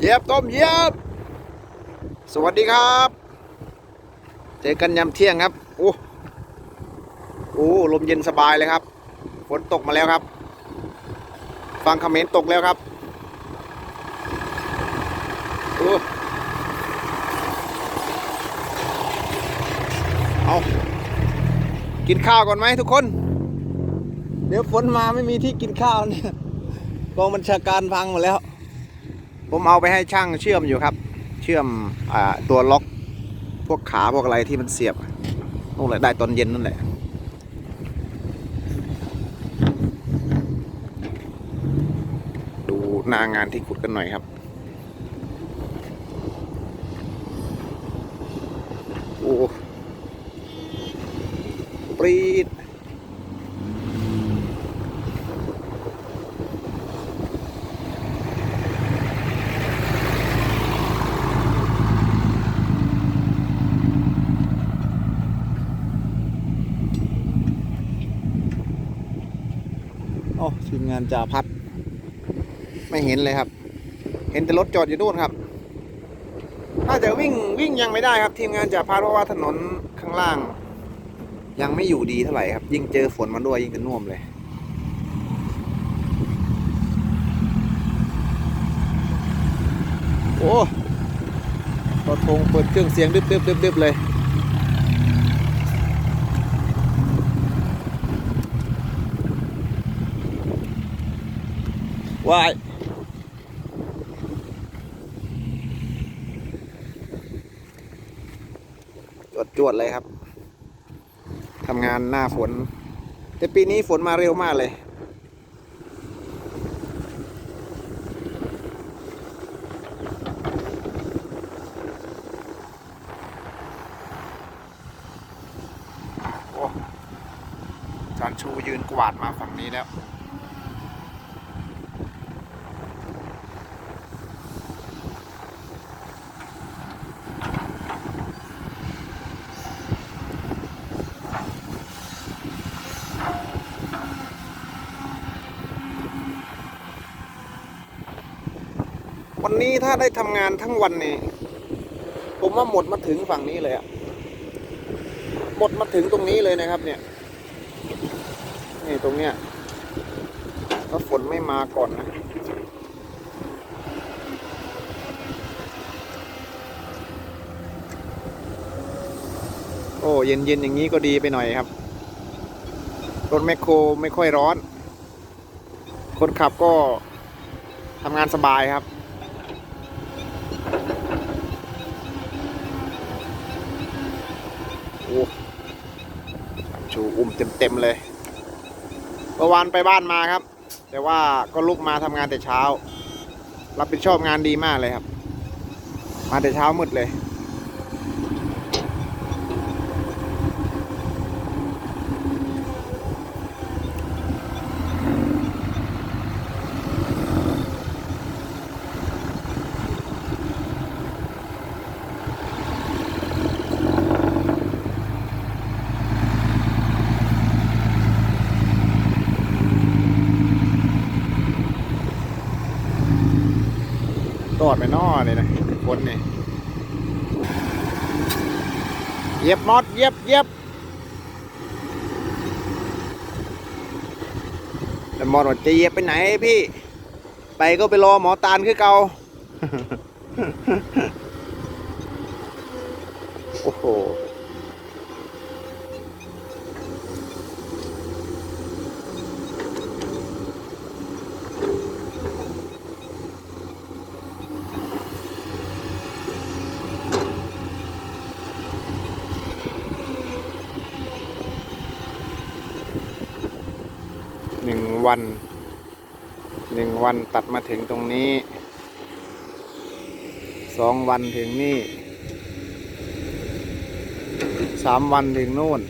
เยียบต้มเยียบสวัสดีครับ เจอกันยามเที่ยงครับโอ้โอ้ลมเย็นสบายเลยครับฝนตกมาแล้วครับ ฟังคอมเมนต์ตกแล้วครับโอ้เอากินข้าวก่อนไหมทุกคน เดี๋ยวฝนมาไม่มีที่กินข้าวเนี่ยกองบัญชาการพังหมดแล้ว ผมเอาไปให้ช่างเชื่อมอยู่ครับ เชื่อมอตัวล็อกพวกขาพวกอะไรที่มันเสียบนู่นแหละได้ตอนเย็นนั่นแหละดูหนางานที่ขุดกันหน่อยครับโอ้ปรีด โอ้ทีมงานจ่าพัด ไม่เห็นเลยครับ เห็นแต่รถจอดอยู่นู่นครับน่าจะวิ่งวิ่งยังไม่ได้ครับ ทีมงานจ่าพัดเพราะว่าถนนข้างล่าง ยังไม่อยู่ดีเท่าไหร่ครับ ยิ่งเจอฝนมาด้วยยิ่งจะน่วมเลยโอ้รถทงเปิดเครื่องเสียงดึบดึบดึบดึบเลย วายจวดจวดๆเลยครับทำงานหน้าฝน แต่ปีนี้ฝนมาเร็วมากเลยโอ้จานชูยืนกวาดมาฝั่งนี้แล้ว วันนี้ถ้าได้ทำงานทั้งวันนี่ผมว่าหมดมาถึงฝั่งนี้เลยอะหมดมาถึงตรงนี้เลยนะครับ เนี่ย นี่ตรงเนี้ยถ้าฝนไม่มาก่อนนะโอ้เย็นเย็นๆอย่างนี้ก็ดีไปหน่อยครับ รถแมคโครไม่ค่อยร้อน คนขับก็ทำงานสบายครับ ชูอุ้มเต็มๆเลยเมื่อวานไปบ้านมาครับ แต่ว่าก็ลุกมาทำงานแต่เช้า รับผิดชอบงานดีมากเลยครับ มาแต่เช้ามืดเลย รอดไปนอเลยนะคนนี่เย็บมอดเย็บเย็บแต่มอดว่าจะเย็บไปไหนพี่ ไปก็ไปรอหมอตาลคือเกาโอ้โห วันหนึ่งวันตัดมาถึงตรงนี้สองวันถึงนี่สามวันถึงนู่น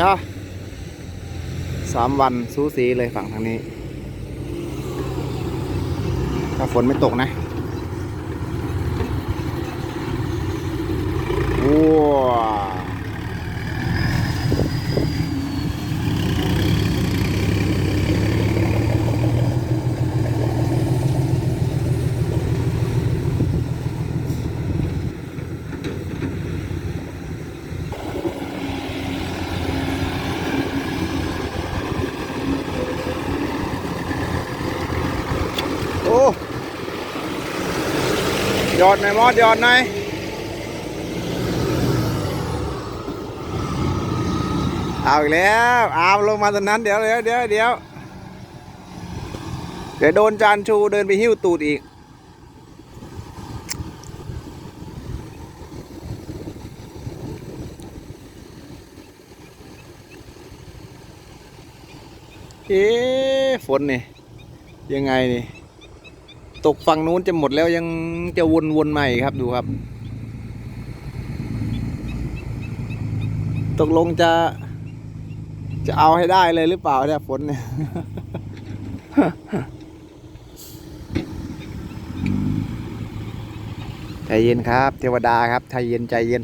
นะสามวันสูสีเลยฝั่งทางนี้ ถ้าฝนไม่ตกนะว้า โอ้ ยอดหน่อยมอดยอดหน่อยเอาอีกแล้วเอาลงมาตอนนั้นเดี๋ยวเดี๋ยวเดี๋ยวเดี๋ยวเดี๋ยวโดนจานชูเดินไปหิ้วตูดอีกเอ๊ะฝนนี่ยังไงนี่ ตกฝั่งนู้นจะหมดแล้วยังจะวนวนๆใหม่ครับดูครับ ตกลงจะ จะเอาให้ได้เลยหรือเปล่าเนี่ยฝนเนี่ยใจเย็นครับ เทวดาครับใจเย็นใจเย็น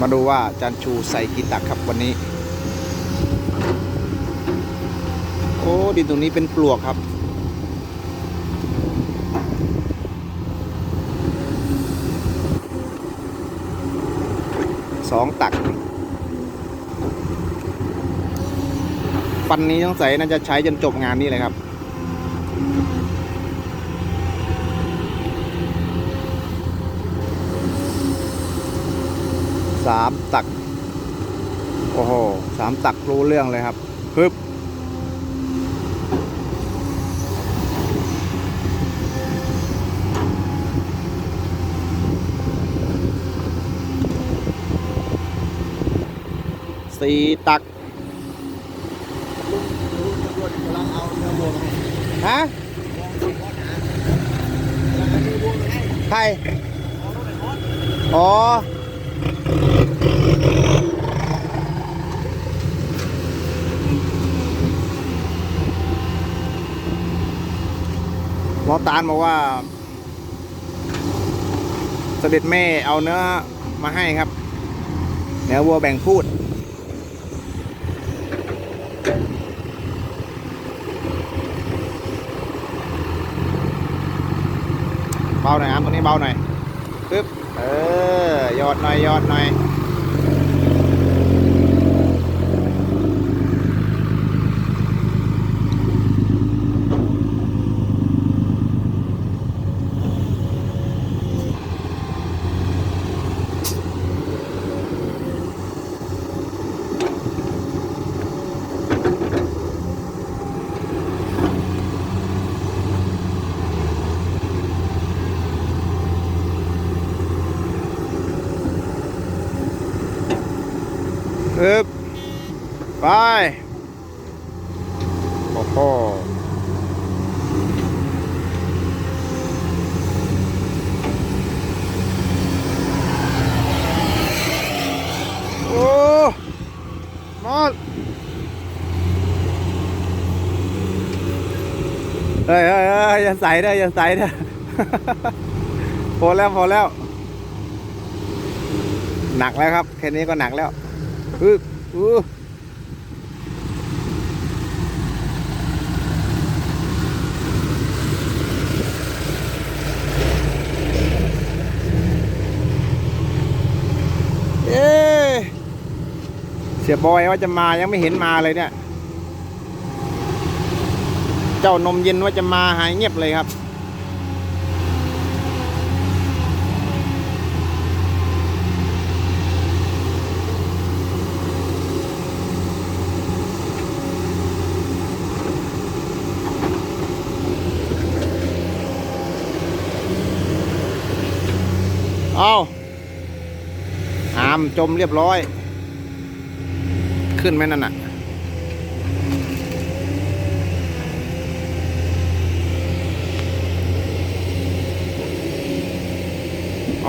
มาดูว่าจันชูใส่กี่ตักครับวันนี้ โอ้ดินตรงนี้เป็นปลวกครับ สองตัก ฟันนี้ต้องใส่น่าจะใช้จนจบงานนี้เลยครับ สามตัก โอ้โหสามตักรู้เรื่องเลยครับฮึบสี่ตักฮะใครอ๋อ หมอ ตาลบอกว่า เสด็จแม่เอาเนื้อมาให้ครับ เนื้อวัวแบ่งพูด เบาหน่อยครับตรงนี้เบาหน่อยปึ๊บเออ ยอดหน่อย ยอดหน่อย ปึ๊บ ไป โอ้โห โอ้มอดเฮ้ยเฮ้ยเฮ้ย อย่าใส่เด้ออย่าใส่เด้อพอแล้วพอแล้ว หนักแล้วครับแค่นี้ก็หนักแล้วอึ๊บอู้เสียบอยว่าจะมายังไม่เห็นมาเลยเนี่ย จ้านมเย็นว่าจะมาหายเงียบเลยครับ เอาอามจมเรียบร้อย ขึ้นไหมนั่นน่ะ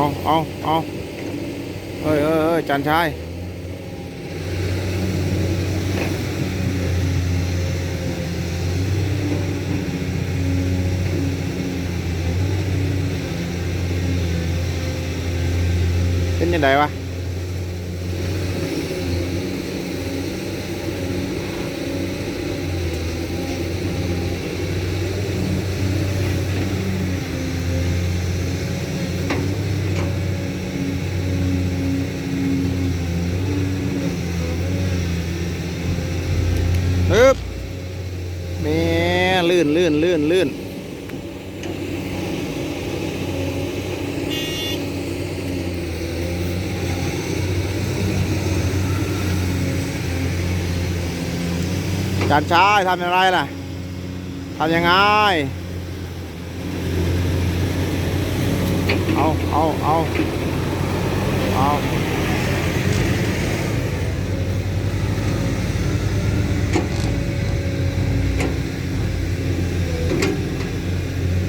เอาเอาเอาเอ้ยเอ้ยเอ้ยจันชายเป็นยังไงวะ ฮึบแม่ ลื่นลื่นลื่นลื่นจานชาทำอย่างไรล่ะทำยังไง เอาเอาเอาเอา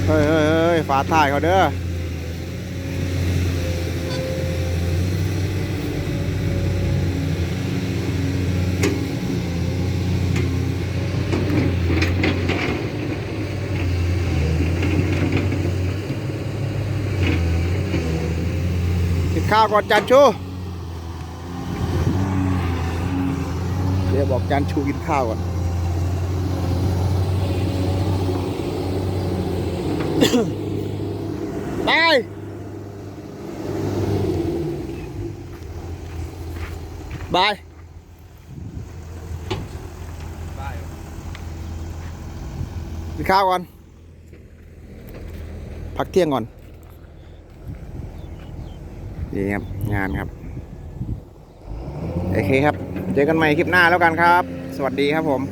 เฮ้ยเฮ้ยเฮ้ย ฝาท้ายเขาเด้อกินข้าวก่อนจานชูเดี๋ยวบอกจานชูกินข้าวก่อน ไปบายกินข้าวก่อน พักเที่ยงก่อน นี่ครับ งานครับ โอเคครับ เจอกันใหม่คลิปหน้าแล้วกันครับ สวัสดีครับผม